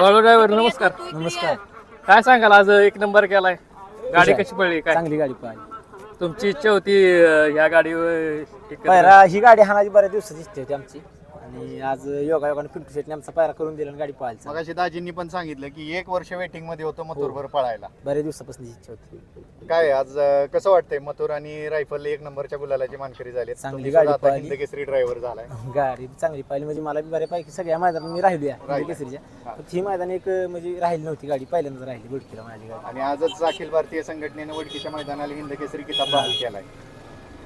Balu driver नमस्कार. नमस्कार. काय सांगाल आज एक नंबर केलाय. गाडी कशी पडली काय? चांगली गाडी पाहिली तुमची इच्छा होती अं, ह्या गाडीवर पायरा ही गाडी हाणाची बऱ्याच दिवसाची इच्छा होती आमची. आणि आज योगा योगाने पिंटू शेटने आमचा पायरा करून दिला आणि गाडी पाहायला मगाशी दाजींनी पण सांगितलं की एक वर्ष वेटिंगमध्ये होतं मथुरभर पळायला. बऱ्याच दिवसापासून इच्छा होती. काय आज अं, कसं वाटतंय मथुर आणि रायफल एक नंबरच्या गुलालाची मानकरी झाली चांगली गाडी पळाली. हिंदकेसरी ड्रायव्हर झालाय. गाडी चांगली पाहिली म्हणजे मला बी बऱ्यापैकी सगळ्या मैदानात मी राहिली आहे राहिली. केसरीच्या पण ही मैदान एक म्हणजे राहिली नव्हती गाडी. पहिल्यांदाच राहिली बुडकीला माझी गाडी. आणि आजच अखिल भारतीय संघटनेने वडकीच्या मैदानाला हिंदकेसरी किताब बहाल केलाय.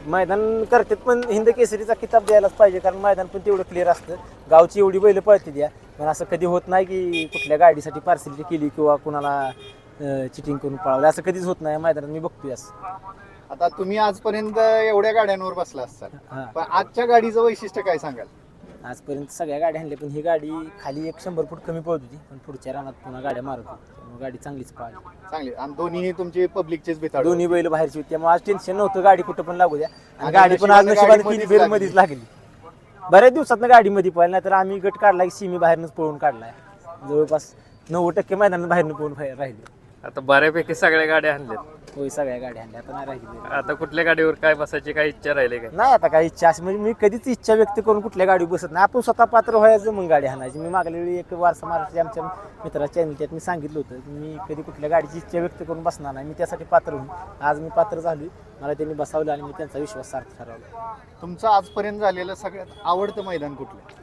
मैदान करतात पण हिंद केसरीचा किताब द्यायलाच पाहिजे कारण मैदान पण तेवढं क्लिअर असतं. गावची एवढी बैल पळते द्या पण असं कधी होत नाही की कुठल्या गाडीसाठी पार्सलिटी केली किंवा कुणाला चिटिंग करून पळवलं असं कधीच होत नाही मैदानात मी बघतोय असं. आता तुम्ही आजपर्यंत एवढ्या गाड्यांवर बसला असाल हां. पण आजच्या गाडीचं वैशिष्ट्य काय सांगाल? आजपर्यंत सगळ्या गाड्या आणल्या पण ही गाडी खाली एक शंभर फूट कमी पळत होती पण पुढच्या रानात पुन्हा गाड्या मारत होती त्यामुळे गाडी चांगलीच पळाली. चांगली. आणि दोन्ही तुमची पब्लिकचेच बेताड दोन्ही बैल बाहेरची होती. त्यामुळे आज टेन्शन नव्हतं गाडी कुठं पण लागू द्या. आणि गाडी पण आज नशिबाने तीन मध्येच लागली. बऱ्याच दिवसात गाडीमध्ये पळाली नाही तर आम्ही गट काढला की सिमी बाहेरनंच पळून काढलाय. जवळपास नव्वद टक्के मैदानात बाहेरनं पळून राहिले. आता बऱ्यापैकी सगळ्या गाड्या आणल्यात. होय सगळ्या गाड्या आणल्या आता नाही. राहिली आता कुठल्या गाडीवर काय बसायची काय इच्छा राहिली काय? नाही आता काही इच्छा अशी म्हणजे मी कधीच इच्छा व्यक्त करून कुठल्या गाडीवर बसत नाही. आपण स्वतः पात्र व्हायचं मग गाडी हाणायची मी मागल्या वेळी एक वारसा महाराष्ट्र आमच्या मित्राच्या चॅनल त्यात मी सांगितलं होतं की मी कधी कुठल्या गाडीची इच्छा व्यक्त करून बसणार नाही. मी त्यासाठी पात्र होऊन आज मी पात्र झालो मला त्यांनी बसावलं आणि मी त्यांचा विश्वास सार्थ ठरवला. तुमचं आजपर्यंत झालेलं सगळ्यात आवडतं मैदान कुठलं?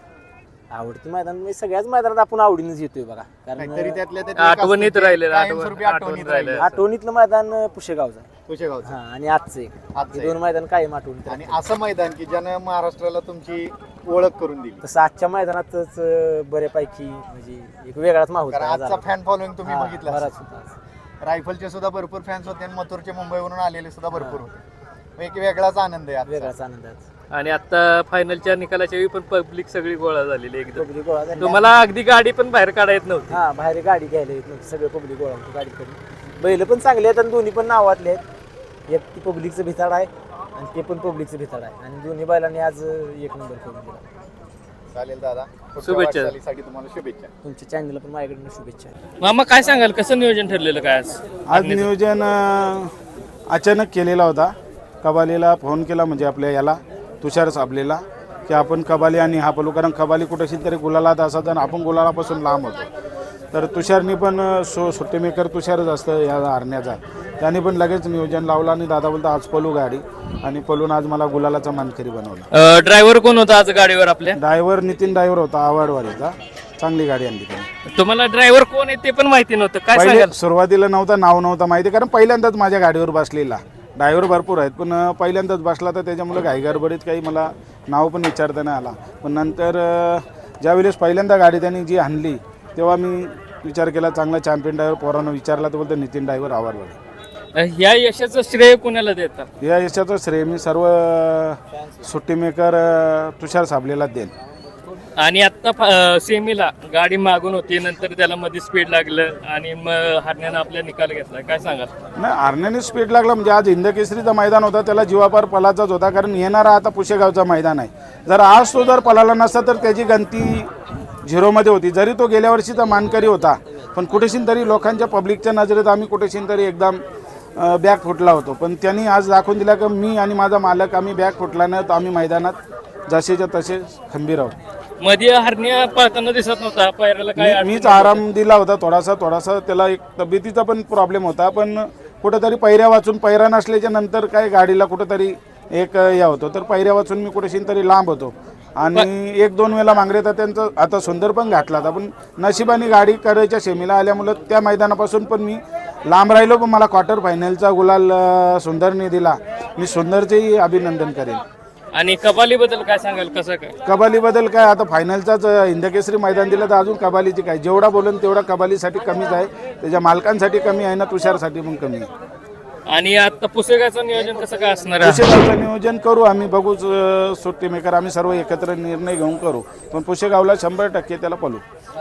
आवडती मैदान म्हणजे सगळ्याच मैदानात आपण आवडीनेच येतोय बघा कारण त्यातल्या त्यात एक आठवणीत असतं की राहिलेलं, कायमस्वरूपी आठवण- आठवणीत राहिलेलं. आठवणीतलं मैदान पुशेगावचं आहे कुशेगावचं हा आणि आजचं एक आजचं हे दोन मैदान कायम आठवणीत आणि असं मैदान की ज्यानं महाराष्ट्राला तुमची ओळख करून दिली तसं आजच्या मैदानातच अं, बऱ्यापैकी म्हणजे एक वेगळाच माहोल कारण तयार आजचा झाला. फॅन फॉलोइंग तुम्ही हा, बघितलं बराच. होता आज. रायफलचे सुद्धा भरपूर फॅन्स होते आणि मथुरचे मुंबईवरून आलेले सुद्धा भरपूर होते मग एक वेगळाच आनंद आहे आजचा. वेगळाच आनंद आहे आणि आता फायनलच्या निकालाच्या वेळी पण पब्लिक सगळी गोळा झालेली एकदम. पब्लिक गोळा झाली. तुम्हाला अगदी गाडी पण बाहेर काढा येत नव्हती. हा बाहेर गाडी घ्यायला येत नव्हती. सगळे पब्लिक गोळा होती गाडी करून बैल पण चांगले आहेत आणि दोन्ही पण नावातले आहेत. एक ती पब्लिकचं भिताड आहे आणि ते पण पब्लिकचं भिताड आहे. आणि दोन्ही बैलांनी आज एक नंबर करून दिला. चालेल दादा. पुढच्या शुभेच्छा. वाटचालीसाठी तुम्हाला शुभेच्छा. तुमच्या चॅनलला पण माझ्याकडून शुभेच्छा. मामा काय सांगाल? कसं नियोजन ठरलेलं काय आज? आज नियोजन अ, अचानक केलेला होता. कबालीला फोन केला म्हणजे आपल्या याला. तुषार साबलेला की आपण कबाली आणि हा पलू कारण कबाली कुठेशी तरी गुलालात असत आणि आपण गुलालापासून लांब होतो. तर तुषारनी पण सो सुट्टी मेकर तुषारच असतं या हरण्याचा. त्यांनी पण लगेच नियोजन लावलं आणि दादा बोलता आज पलू गाडी. आणि पलून आज मला गुलालाचा मानकरी बनवला. ड्रायव्हर कोण होता आज गाडीवर आपल्या ड्रायव्हर नितीन ड्रायव्हर होता आवाडवाडीचा. चांगली गाडी आणली त्यांनी. तुम्हाला ड्रायव्हर कोण आहे ते पण माहिती नव्हतं. काय सुरुवातीला नव्हतं नाव नव्हतं माहिती कारण पहिल्यांदाच माझ्या गाडीवर बसलेला. ड्रायव्हर भरपूर आहेत पण पहिल्यांदाच बसला तर त्याच्यामुळे घाई गडबडीत काही मला नाव पण विचारता नाही आला. पण नंतर ज्यावेळेस पहिल्यांदा गाडी त्यांनी जी आणली तेव्हा मी विचार केला चांगला चॅम्पियन ड्रायव्हर पोरानं विचारला तर बोलतो नितीन ड्रायव्हर आवडवाडी ह्या यशाचं श्रेय कुणाला देतात? या यशाचं श्रेय मी सर्व अं, सुट्टी मेकर अं, तुषार साबलेला देईन. आणि आत्ता सेमीला गाडी मागून होती नंतर त्याला मध्ये स्पीड लागलं आणि मग हरण्यानं आपल्या निकाल घेतला. काय सांगाल? नाही आरण्याने स्पीड लागला म्हणजे आज हिंदकेसरीचा मैदान होता त्याला जीवापार पलाचाच होता कारण येणारा आता पुशेगावचा मैदान आहे. जर आज तो जर पलाला नसता तर त्याची गणती झिरोमध्ये होती. जरी तो गेल्या वर्षीचा मानकरी होता पण कुठेशीन तरी लोकांच्या पब्लिकच्या नजरेत आम्ही कुठेशीन तरी एकदम बॅग फुटला होतो. पण त्यांनी आज दाखवून दिला की मी आणि माझा मालक आम्ही बॅग फुटला नाही तर आम्ही मैदानात जसेच्या तसे खंबीर आहोत. मध्ये हरण्या पळताना दिसत नव्हता पायऱ्याला काय मी- मीच आराम दिला होता थोडासा थोडासा त्याला एक तब्येतीचा पण प्रॉब्लेम होता पण कुठंतरी पैऱ्या वाचून पैरा नसल्याच्या नंतर काय गाडीला कुठंतरी एक या होतो. तर पैऱ्या वाचून मी कुठेशी तरी लांब होतो. आणि एक दोन वेळेला मागरे तर त्यांचं आता सुंदर पण घातला होता पण नशिबाने गाडी करायच्या सेमीला आल्यामुळं त्या मैदानापासून पण मी लांब राहिलो पण मला क्वार्टर फायनलचा गुलाल अं, सुंदरने दिला. मी सुंदरचेही अभिनंदन करेन. आणि कबाली बद्दल काय सांगाल कसं काय? कबालीबद्दल काय आता फायनलचाच हिंदकेसरी मैदान दिलं तर अजून कबालीची काय? जेवढा बोलून तेवढा कबालीसाठी कमीच आहे. त्याच्या मालकांसाठी कमी आहे ना तुषारसाठी पण कमी आहे. आणि आता पुसेगाचं नियोजन कसं काय असणार आहे? पुशेगावचं नियोजन करू आम्ही बघूच अ, सुट्टी मेकर आम्ही सर्व एकत्र निर्णय घेऊन करू. पण पुशेगावला शंभर टक्के त्याला पलू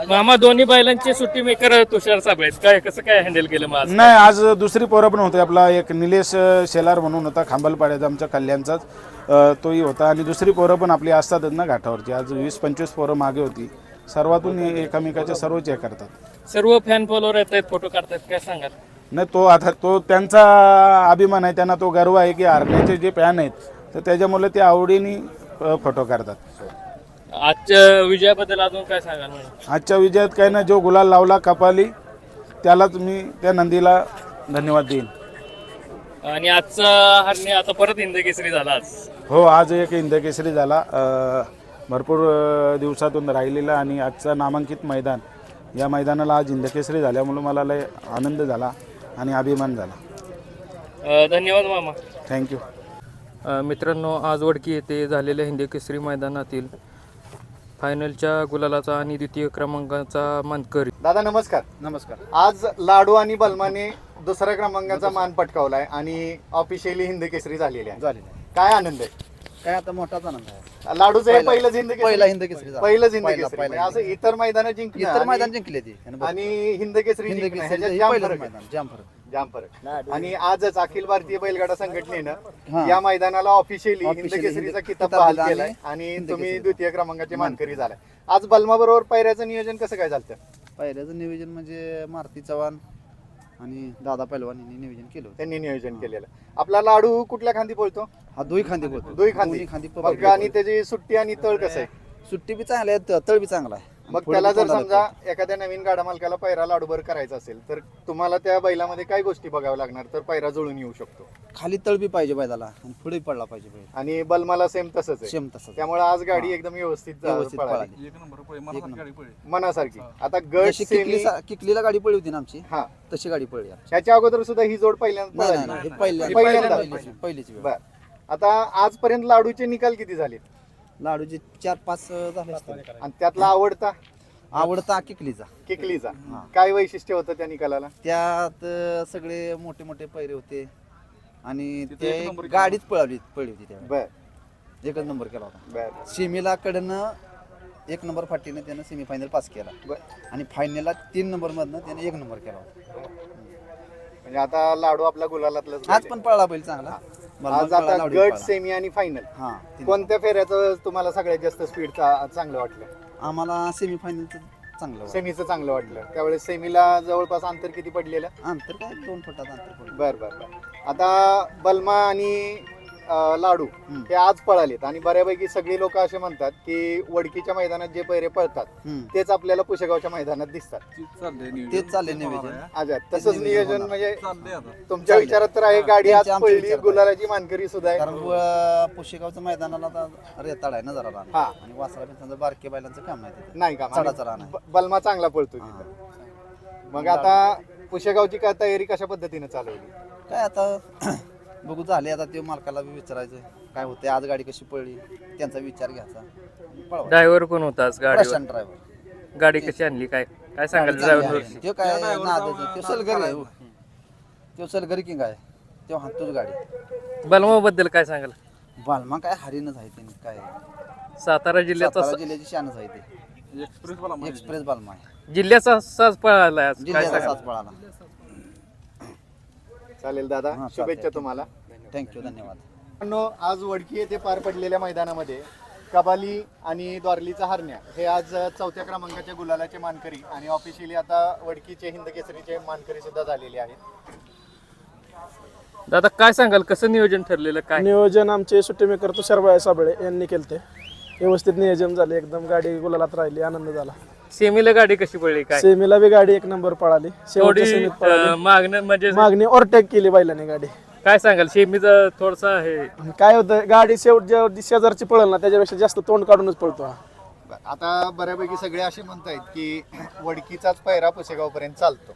मामा दोन्ही बैलांची सुट्टी मेकर तुषार साहेब आहेत. काय कसं काय हँडल केलं मग आज? नाही आज दुसरी पोरं पण होते. आपला एक निलेश अ, शेलार म्हणून होता खांबलपाड्याचा आमच्या कल्याणचाच. अ, तोही होता. आणि दुसरी पोरं पण आपली असतातच ना घाटावरची. आज वीस पंचवीस पोरं मागे होती. सर्वातून ए- एकामेकाच्या सर्वच हे करतात. सर्व फॅन फॉलोअर येत आहेत फोटो काढतायत. काय सांगाल? नाही तो आता तो त्यांचा अभिमान आहे त्यांना तो गर्व आहे की हरण्याचे जे फॅन आहेत तर त्याच्यामुळे ते आवडीने फोटो काढतात. आजच्या विजयाबद्दल अजून काय सांगाल? म्हणजे आजच्या विजयात काय ना जो गुलाल लावला कपाली त्यालाच मी त्या नंदीला धन्यवाद देईन. आणि आजचा हरणे आता परत हिंद केसरी झाला आज. हो आज एक इंदकेसरी झाला. अ, भरपूर अ, दिवसातून राहिलेला आणि आजचा नामांकित मैदान या मैदानाला आज इंदकेसरी झाल्यामुळे मला लय आनंद झाला. आणि अभिमान झाला. अं, धन्यवाद मामा. थँक्यू अ, मित्रांनो आज वडकी येथे झालेल्या हिंदी केसरी मैदानातील फायनलच्या गुलालाचा आणि द्वितीय क्रमांकाचा मानकरी. दादा नमस्कार. नमस्कार. आज लाडू आणि बलमाने दुसऱ्या क्रमांकाचा मान पटकावलाय आणि ऑफिशियली हिंद केसरी झालेली आहे. झालेलं काय आनंद आहे? काय आता मोठाच आनंद आहे. लाडूचं हे पहिला- हिंद केसरी. पहिला हिंद केसरी झाला. पहिलंच हिंद पहिला- केसरी. पहिला असं इतर मैदान जिंकणं इतर मैदान जिंकले ती. आणि हिंद केसरी हिंद जिंकणं. केसरी. ह्याच्यात हे जाम पहिलंच फरक आहे. मैदान जाम फरक जाम फरक आणि आजच अखिल भारतीय बैलगाडा संघटनेनं. या मैदानाला ऑफिशियली हिंद Officially केसरीचा हिंद- किताब किताब बहाल दिला केलाय. आणि आणि हिंद तुम्ही केसरी. द्वितीय क्रमांकाचे मानकरी झालाय आज बलमा बरोबर पैऱ्याचं नियोजन कसं काय झालं पहिल्याचं नियोजन म्हणजे मारुती चव्हाण आणि दादा पैलवान यांनी नियोजन केलं होतं. त्यांनी नियोजन केलेलं. आपला लाडू कुठल्या खांदी बोलतो हा दोही खांदी बोलतो दोन्ही खांदी. दोन्ही खांदी. आणि त्याची सुट्टी आणि तळ कसं आहे? सुट्टी बी चांगली आहे त- तळ बी चांगला आहे. मग पुढे त्याला जर समजा एखाद्या नवीन गाडा मालकाला पैरा लाडूभर करायचा असेल तर तुम्हाला त्या बैलामध्ये काय गोष्टी बघाव्या लागणार? तर पैरा जुळून येऊ शकतो. खाली तळ बी पाहिजे बैलाला आणि पुढे पडला पाहिजे बैल. आणि बलमाला सेम तसंच आहे. सेम तसं त्यामुळे आज गाडी एकदम व्यवस्थित जा- व्यवस्थित पळाली. पळाली. एक नंबर. मनासारखी. आता गट जशी सेमी किकलीला गाडी पळली होती ना आमची हा. तशी गाडी पळली आमची. ह्याच्या अगोदर सुद्धा ही जोड पहिल्यांदा नाही नाही, पळाली. नाही हे पहिल्या पहिल्यांदा. पहिलीच- पहिलीच वेळ. बर. आता आजपर्यंत लाडूचे निकाल किती झाले लाडूचे चार पाच झाले असतील. आणि त्यातला आवडता? आवडता किकलीचा. किकलीचा. हा. काय वैशिष्ट्य होतं त्या निकालाला? त्यात सगळे मोठे मोठे पैरे होते. आणि ते गाडीच पळवली पळली होती त्या बर. एकच नंबर केला होता. सेमीला कडनं एक नंबर फाटीने त्यानं सेमी फायनल पास केला. बर. आणि फायनलला तीन नंबर मधनं त्याने एक नंबर केला होता. म्हणजे आता लाडू आपला गुलालातलाच आज पण पळला बैल चांगला. आज आता गट. सेमी आणि फायनल हा तीन. कोणत्या फेऱ्याचं तुम्हाला सगळ्यात जास्त स्पीड चांगलं वाटलं आम्हाला सेमी फायनलचं चांगलं वाटलं. सेमीचं चांगलं वाटलं त्यावेळेस सेमीला जवळपास अंतर किती पडलेलं अंतर काय दोन फुटाचं अंतर पडलं. बर बर बर आता बलमा आणि अं, लाडू हम्म. हे आज पळालेत आणि बऱ्यापैकी सगळी लोक असे म्हणतात की वडकीच्या मैदानात जे पैरे पळतात हम्म. तेच आपल्याला पुशेगावच्या मैदानात दिसतात तेच चालले नियोजन अच्छा तसंच नियोजन. म्हणजे तुमच्या. विचारात तर आहे गाडी आज विचारात आहे. गुलालाची मानकरी सुद्धा आहे कारण व- पुशेगावचं मैदानाला आता रेताड आहे ना जरा हा. आणि वासरा बारके बैलांचं काम नाही तिथे नाही का चढा चढा नाही. ब- बलमा चांगला पळतो. तिथं मग आता पुशेगावची काय तयारी कशा पद्धतीने चालवली काय आता बघू झाले आता ते मालकाला बी विचारायचं. काय होते आज गाडी कशी पडली? त्यांचा विचार घ्यायचा. पळवा. ड्रायव्हर कोण होता आज गाडीवर? प्रशांत ड्रायव्हर गाडी कशी आणली? काय काय सांगाल ड्रायव्हर तो काय नादाचं तो सलगरी आहे हो. तो सलगरी किंग आहे. तो हातोच गाडी. बलमा बद्दल काय सांगाल? बालमा काय हरीनच आहे ते काय? सातारा जिल्ह्याचा सातारा जिल्ह्याची शानच आहे ते. एक्सप्रेस बालमा आहे. जिल्ह्याचा साज पळाला आज काय जिल्ह्याचा सांगाल? सात पळाला. चालेल दादा. हा, शुभेच्छा. तुम्हाला. थँक्यू धन्यवाद. मित्रांनो, आज वडकी येथे पार पडलेल्या मैदानामध्ये कबाली आणि द्वारलीचा हरण्या हे आज चौथ्या क्रमांकाच्या गुलालाचे मानकरी आणि ऑफिशियली आता वडकीचे हिंद केसरीचे मानकरी सुद्धा झालेले आहेत. दादा काय सांगाल? कसं नियोजन ठरलेलं? काय? नियोजन आमचे सुट्टी मेकर तुषारबाई साबळे यांनी केलते. व्यवस्थित नियोजन झाले. एकदम गाडी गुलालात राहिली आनंद झाला. सेमीला गाडी कशी पडली काय? सेमीला बी गाडी एक नंबर पळाली. शेवटच्या थोडी सेमीत अं, पळाली. मागणं म्हणजे मागणी ओव्हरटेक केली बैलाने गाडी. काय सांगाल? सेमीचं थोडसा हे काय होतं गाडी शेवट जेव्हा शेजारची पळल ना त्याच्यापेक्षा जास्त तोंड काढूनच पळतो हा. बरं, आता बऱ्यापैकी सगळे असे म्हणतायत की वडकीचाच पैरा पुसेगाव पर्यंत चालतो.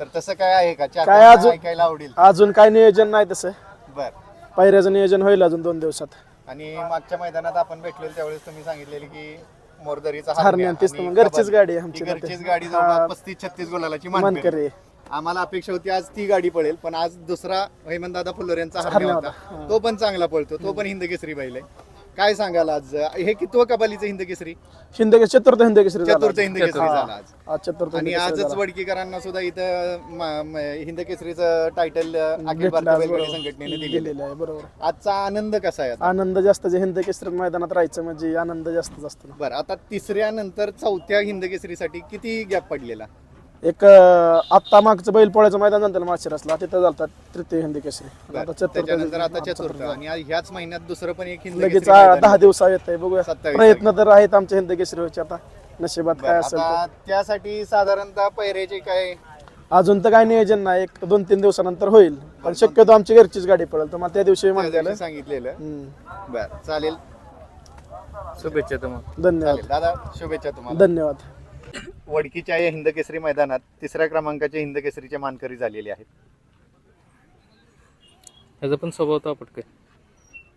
तर तसं काय आहे का? काय चाहत्यांना अजून- ऐकायला आवडेल. अजून काय नियोजन नाही तसं. बर. पायऱ्याचं नियोजन होईल अजून दोन दिवसात. आणि मागच्या मैदानात आपण भेटलेलो त्यावेळेस तुम्ही सांगितलेले की मोरदरीचा हरण्या, हरण्या तेच आणि तर मग घरचीच. गाडी आहे आमची ही ना घरचीच ते. गाडी हा. जवळपास पस्तीस छत्तीस गोलाची मन मानकरी करे आम्हाला अपेक्षा होती आज ती गाडी पळेल पण आज दुसरा हेमंतदादा फुलोर यांचा हरण्या हरण्या होता होता. तो पण चांगला पळतो तो पण हिंद केसरी बैल आहे काय सांगाल आज हे कितवं कबालीचं हिंद केसरी हिंद चतुर्थ हिंद केसरी झाला. चतुर्थ हिंद केसरी हा. झाला आज चतुर्थ आणि आजच झाला. वडकीकरांना सुद्धा इथं हिंद केसरीचं टायटल अखिल भेटलं भारतीय आज बैलगाडी बरोबर. संघटनेने दिलेलं दिलेलं आहे बरोबर आजचा आनंद कसा आहे आता? आनंद जास्त जे हिंद केसरी मैदानात राहायचं म्हणजे आनंद जास्तच असतो ना बरं आता तिसऱ्या नंतर चौथ्या हिंद केसरीसाठी किती गॅप पडलेला एक अं, आत्ता मागचं बैल पोळ्याचं मैदान झालं माशिरसला तिथं झालतात तृतीय हिंदी केसरी. आता बरं. चतुर्थ त्याच्यानंतर आता चतुर्थ आणि आज ह्याच महिन्यात दुसरं पण एक हिंद लगेच केसरी आ, मैदान दहा. दिवसा येत आहे बघूया. 27 प्रयत्न तर आहेत आमच्या हिंद केसरी व्हायचे आता. नशिबात काय असेल आता. त्यासाठी साधारणतः पैऱ्याचे काय? अजून तर काय नियोजन नाही. एक दोन तीन दिवसानंतर होईल. पण शक्यतो आमची घरचीच गाडी पडेल तर मग त्या दिवशी म्हणलेलं सांगितलेलं. हम्म. बर चालेल. शुभेच्छा तुम्हाला. धन्यवाद. चालेल दादा शुभेच्छा तुम्हाला. धन्यवाद. वडकीच्या या हिंद केसरी मैदानात तिसऱ्या क्रमांकाचे हिंद केसरीचे मानकरी झालेले आहेत. ह्याचा पण स्वभाव तापट काय?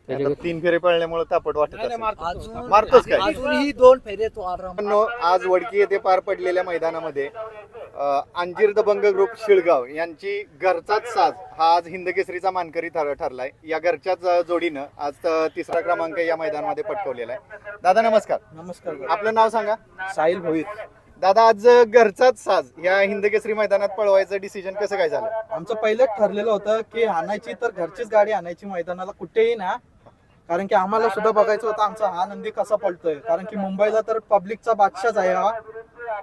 त्याच्या तीन फेरे पळल्यामुळे तापट वाटत असेल. अजून मारतोच काय? अजूनही दोन फेरे तो मित्रांनो, आज वडकी येथे पार पडलेल्या मैदानामध्ये अ, अंजीर दबंग ग्रुप शिळगाव यांची घरचाच साज हा आज हिंद केसरीचा मानकरी ठर- ठरलाय. या घरच्याच अ, जोडीनं आज अ, तिसरा क्रमांक या मैदानामध्ये पटकवलेला आहे. दादा नमस्कार. नमस्कार आपलं नाव सांगा. साहिल भोईर. दादा आज घरचाच साज. या हिंदकेसरी मैदानात पळवायचं डिसिजन कसं काय झालं? आमचं पहिलंच ठरलेलं होतं की आणायची तर घरचीच गाडी आणायची मैदानाला कुठेही ना. कारण की आम्हाला सुद्धा बघायचं होतं आमचा हा नंदी कसा पळतोय. कारण की मुंबईला तर पब्लिकचा बादशाच आहे हा.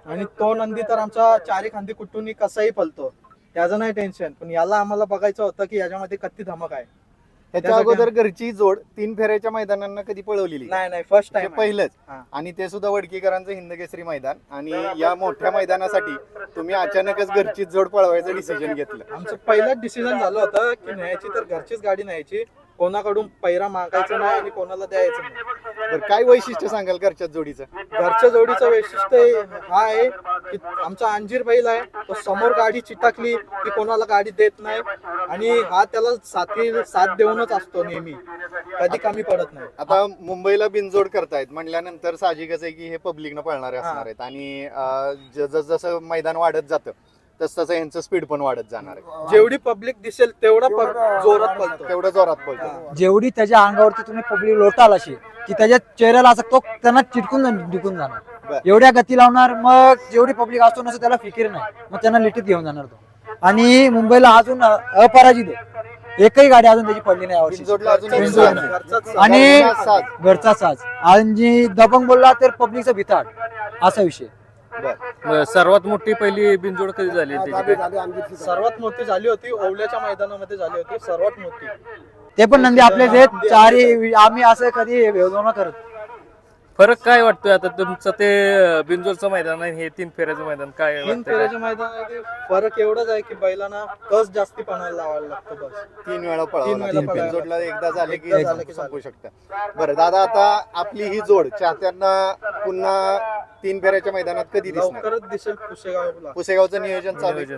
आणि तो नंदी तर आमचा चारी खांदी कुठूनही कसाही पळतो. त्याचं नाही टेन्शन पण याला आम्हाला बघायचं होतं की याच्यामध्ये कत्ती धमक आहे. त्याच्या अगोदर घरची जोड तीन फेऱ्याच्या मैदानांना कधी पळवलेली. नाही नाही फर्स्ट ते टाइम पहिलंच. हा. आणि ते सुद्धा वडकीकरांचं हिंद केसरी मैदान. आणि या मोठ्या मैदानासाठी तुम्ही अचानकच घरची जोड पळवायचं डिसिजन घेतलं. आमचं पहिलंच डिसिजन झालं होतं की न्यायची तर घरचीच गाडी न्यायची. कोणाकडून पैरा मागायचा नाही आणि कोणाला द्यायचं नाही. बरं काय वैशिष्ट्य सांगाल घरच्या जोडीचं? घरच्या जोडीचं वैशिष्ट्य हा आहे की आमचा अंजीर बैल आहे तो समोर गाडी चिटकली की कोणाला गाडी देत नाही. आणि हा त्याला साथी साथ देऊनच असतो नेहमी. कधी कमी पडत नाही. आता मुंबईला बिनजोड करतायत. म्हणल्यानंतर साहजिकच आहे की हे पब्लिकनं पळणारे असणार आहेत. आणि जसं मैदान वाढत जातं तस तसं यांचं स्पीड पण वाढत जाणार आहे. जेवढी पब्लिक दिसेल तेवढा प- जोरात पळतो. तेवढं जोरात पळतो. जेवढी त्याच्या अंगावरती तुम्ही पब्लिक लोटाल अशी की त्याच्या चेहऱ्याला असं तो त्यांना चिटकून जाणार- निघून बर. जाणार एवढ्या गती लावणार मग जेवढी पब्लिक असतो नसतो त्याला फिकीर नाही. मग त्यांना लिटीत घेऊन जाणार तो. आणि मुंबईला अजून अ- अपराजित आहे. एकही गाडी अजून त्याची पडली नाही यावर्षी. बिनजोडला अजून एक बिनजोड साज. नाही. आहे. घरचाच आणि घरचा साज. घरचा साज. आणि दबंग बोलला तर पब्लिकचा भिताड. असा विषय. बरं. सर्वात मोठी पहिली बिनजोड कधी झाली त्याची? काय सर्वात मोठी झाली होती ओवल्याच्या मैदानामध्ये झाली होती सर्वात मोठी. ते पण नंदी आपलेच आहेत चारही आम्ही असं कधी भेदभाव न करत. फरक काय वाटतोय आता तुमचं ते अं, बिनजोडचं मैदान आहे हे तीन फेऱ्याचं मैदान काय तीन वाटतंय? काय? फेऱ्याच्या मैदानामध्ये फरक एवढाच आहे की बैलांना कस जास्ती पणाला लावायला लागतो बस. तीन वेळा तीन पळावं लागतं. बिनजोडला एकदा झाले की एकदा झालं की संपू शकतं. बरं दादा आता आपली ही जोड चाहत्यांना पुन्हा तीन फेऱ्याच्या मैदानात कधी दिसणार? लवकरच दिसेल पुशेगावला पुसेगावचं नियोजन चालू आहे.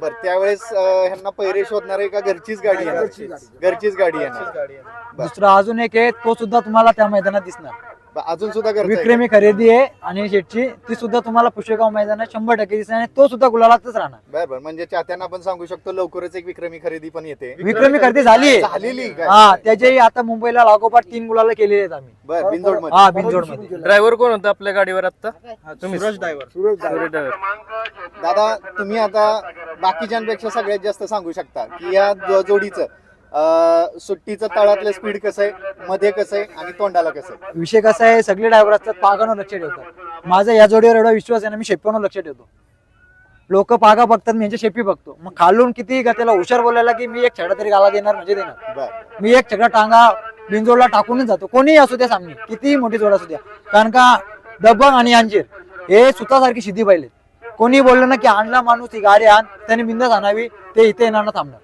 बरं त्यावेळेस अं, ह्यांना पैरे शोधणार आहे का घरचीच गाडी येणार? घरचीच गाडी. येणार घरचीच गाडी आहे दुसरा अजून एक आहे तो सुद्धा तुम्हाला त्या मैदानात दिसणार. अजून सुद्धा? विक्रमी खरेदी आहे आणि शेटची ती सुद्धा तुम्हाला पुशेगाव मैदानात शंभर टक्के दिसणार आणि तो सुद्धा गुलालातच राहणार. बरं बरं म्हणजे चाहत्यांना आपण सांगू शकतो लवकरच एक विक्रमी खरेदी पण येते. विक्रमी खरेदी झाली झालेली? हा त्याच्याही आता मुंबईला लागोपाठ तीन गुलाला केलेले आहेत आम्ही. बरं बिनजोडमध्ये हा बिनजोडमध्ये ड्रायव्हर कोण होता आपल्या गाडीवर आता तुम्ही. सुरज ड्रायव्हर. सुरेश ड्रायव्हर. दादा तुम्ही आता बाकीच्यांपेक्षा सगळ्यात जास्त सांगू शकता की या जोडीचं अं, सुट्टीचं तळातलं स्पीड कसं आहे? मध्ये कसं आहे? आणि तोंडाला कसं आहे? विषय कसा आहे? सगळे ड्रायव्हर असतात पागावर लक्ष ठेवतात. माझा या जोडीवर एवढा विश्वास आहे ना मी शेपीवर लक्ष ठेवतो. लोक पागा बघतात मी यांच्या शेपी बघतो. मग खालून किती का त्याला हुशार बोलायला की मी एक छडा तरी गाला देणार म्हणजे देणार? बरं. मी एक छकडा टांगा बिनजोडला टाकूनच जातो. कोणीही असू द्या सामने कितीही मोठी जोड असू द्या. कारण का दबंग आणि अंजीर हे सुतासारखी सिद्धी पाहिले कोणी बोललं ना की आणला माणूस ही गाडी आण त्याने बिंदास आणावी ते इथे येणार ना थांबणार.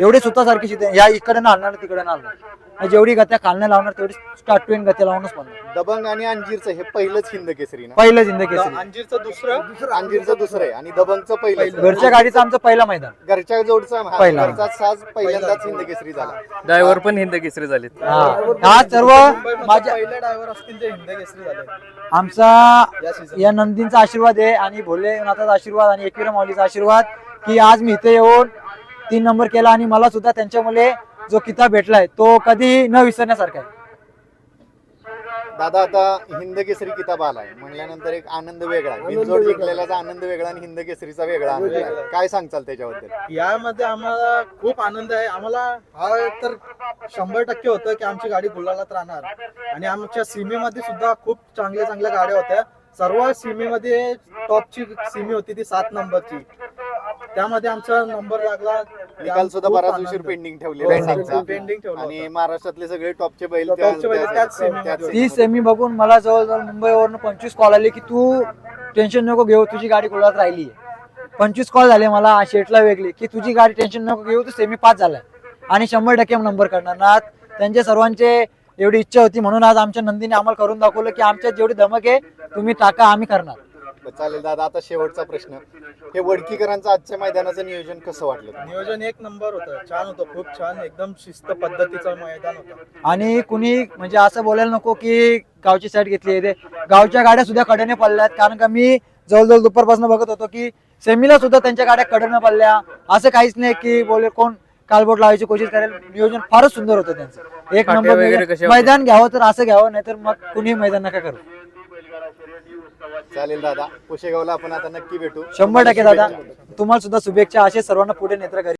एवढे सिद्धी या इकडे ना आणणार तिकडे ना आणणार. आणि जेवढी गत्या खालने लावणार तेवढी स्टार्ट टू एंड गत्या लावूनच पडणार दबंग आणि अंजीरचं हे पहिलंच हिंद केसरी ना? पहिलं जिंद केसरी. अंजीरचं दुसरं? अंजीरचं दुसरं आहे. आणि दबंगचं पहिलं घरच्या गाडीचं आमचं पहिला मैदान. घरच्या जोडचा हा, पहिला. घरचा साज पहिल्यांदाच हिंद केसरी झाला. ड्रायव्हर पण हिंद केसरी झालेत. हा. हा सर्व माझ्या पहिले ड्रायव्हर असतील ते हिंद केसरी झाले. आमचा या नंदींचा आशीर्वाद आहे आणि भोलेनाथाचा आशीर्वाद आणि एकविरा माऊलीचा आशीर्वाद की आज मी इथे येऊन तीन नंबर केला आणि मला सुद्धा त्यांच्यामुळे जो किताब भेटलाय तो कधी न विसरण्यासारखा आहे. दादा आता हिंद केसरी किताब आलाय. म्हणल्यानंतर एक आनंद वेगळा. बिनजोड जिंकलेल्याचा आनंद वेगळा आणि हिंद केसरीचा वेगळा आनंद आहे. काय सांगचाल त्याच्याबद्दल? यामध्ये आम्हाला खूप आनंद आहे. आम्हाला हा तर शंभर टक्के होतं की आमची गाडी गुलालात राहणार. आणि आमच्या सीमेमध्ये सुद्धा खूप चांगल्या चांगल्या गाड्या होत्या. सर्व सीमेमध्ये टॉपची सीमी होती ती सात नंबरची. त्यामध्ये आमचा नंबर लागला निकाल सुद्धा बराच. उशीर पेंडिंग हो, ठेवलेला आहे पेंडिंग त्यांचा. ठेवला आणि. महाराष्ट्रातले सगळे टॉपचे बैल त्याच त्याच. ती. सेमी बघून मला जवळजवळ मुंबईवरनं पंचवीस कॉल आले की तू टेन्शन नको घेऊ तुझी गाडी गुलाबात राहिली पंचवीस कॉल झाले मला शेटला वेगळी की तुझी गाडी टेन्शन नको घेऊ तू सेमी पास झालाय आणि शंभर टक्के नंबर करणार ना आज त्यांच्या सर्वांचे एवढी इच्छा होती म्हणून आज आमच्या नंदीने आम्हाला करून दाखवलं की आमच्यात जेवढी धमक आहे तुम्ही टाका आम्ही करणार चालेल दादा आता शेवटचा प्रश्न. हे वडकीकरांचं आजच्या मैदानाचं नियोजन कसं वाटलं? नियोजन एक नंबर होतं. छान होतं खूप छान एकदम शिस्त पद्धतीचं मैदान होतं. आणि कुणी म्हणजे असं बोलायला नको की गावची साईड घेतली आहे ते. गावच्या गाड्या सुद्धा कडेने पडल्यात कारण का मी जवळजवळ दुपारपासून बघत होतो की सेमीला सुद्धा त्यांच्या गाड्या कडेने पडल्या. असं काहीच नाही की बोले कोण कालबोट लावायची कोशिश करेल. नियोजन फारच सुंदर होतं त्यांचं. एक नंबर? मैदान घ्यावं तर असं घ्यावं नाहीतर मग कुणी मैदान नका करू. चालेल दादा. पुशेगावला आपण आता नक्की भेटू. शंभर टक्के दादा. तुम्हाला सुद्धा शुभेच्छा. असे सर्वांना पुढे नेत्र